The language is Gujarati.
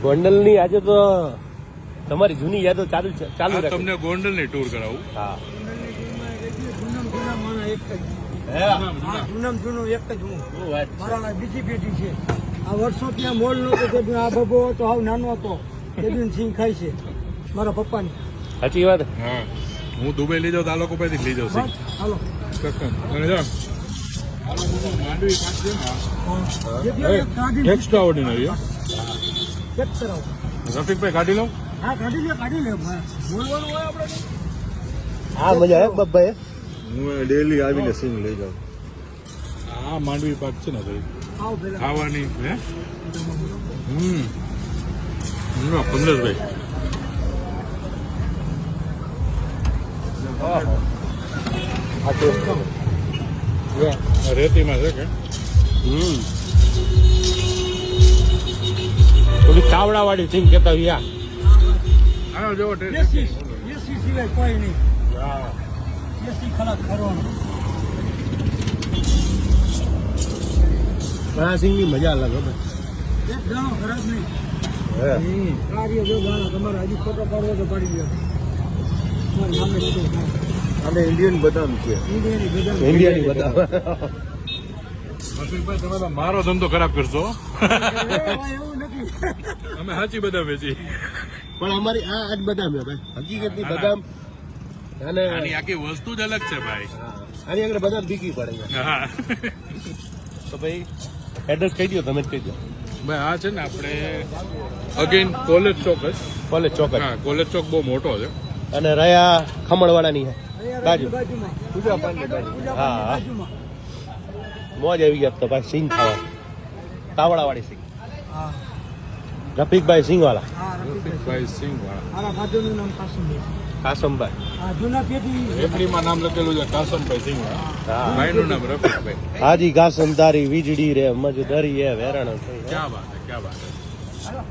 ગોંડલની આજે તો તમારી જૂની યાદો ચાલુ છે ચાલુ આ તમને ગોંડલની ટૂર કરાવું. હા. જૂનામ જૂના એક જ. હે? હા, જૂનામ જૂનું એક જ હું. શું વાત છે? મારા બીજી પેઢી છે. આ વર્ષો ત્યાં મોલ નતો તે આ બબો હતો આવ નાનો હતો. તે દી સિંહ ખાય છે. મારા પપ્પાની. સાચી વાત? હા. હું દુબઈ લઈ જાઉં તો આ લોકો પાસેથી લઈ જાઉં બસ હાલો. માંડવી એક્સ્ટ્રા ઓર્ડિનરી ચેક કરાવો રફીકભાઈ કાઢી લઉં હા કાઢી લે કાઢી લે ભાઈ. બોલવાનું હોય આપણે હા મજા આવે બબ્બાઈ હું ડેલી આવીને સિંગ લઈ જાઉં આ માંડવી પાક છે ને ભાઈ આવો પેલા ખાવાની હે હમ હમ, પંકજભાઈ હા તો જો, આ રેતીમાં છે કે હમ ઓલી ચાવડા વાળી સિંગ કેતા યા આનો એસી સિવાય કોઈ નહીં. એસી ખલાક કરવાનો. પણ સિંહની ની મજા અલગ હવે એક દાણો ખરાબ નહીં. કાર્ય જો તમારે હજી ફોટો પાડવો તો પાડી દો. અમે ઇન્ડિયન બદામ છે ઇન્ડિયાની ગજાન. ઇન્ડિયાની બતાવ રફીકભાઈ તમે મારો ધંધો ખરાબ કરશો. એ એવું નથી અમે સાચી બધા વેચી. પણ અમારી આ આજ બદામ છે ભાઈ. હકીકતની બદામ અને આની આખી વસ્તુ જ અલગ છે ભાઈ. આની આગળ બદામ બીકી પડે હા. તો ભાઈ એડ્રેસ કહી દો તમે જ કહી દો ભાઈ આ છે ને આપણે અગેન કોલેજ ચોક જ કોલેજ ચોક હા કોલેજ ચોક બહુ મોટો છે. અને રહ્યા ખમણવાળાની છે બાજુ. બાજુમાં. પૂજા પાનની બાજુ. હા, હા. મોજ આવી ગયા તો ભાઈ સિંગ ખાવા. તાવડા વાળી સિંગ રફીકભાઈ સિંગ વાળા હા રફીકભાઈ. સિંહ વાળા નામ કાસમભાઈ. નામ લખેલું છે કાસમભાઈ સિંહ વાળા નામ રફીકભાઈ. હાજી કાસમ તારી વીજળી રે મજદરી વેરણ ક્યાં ક્યાં હે હાલો.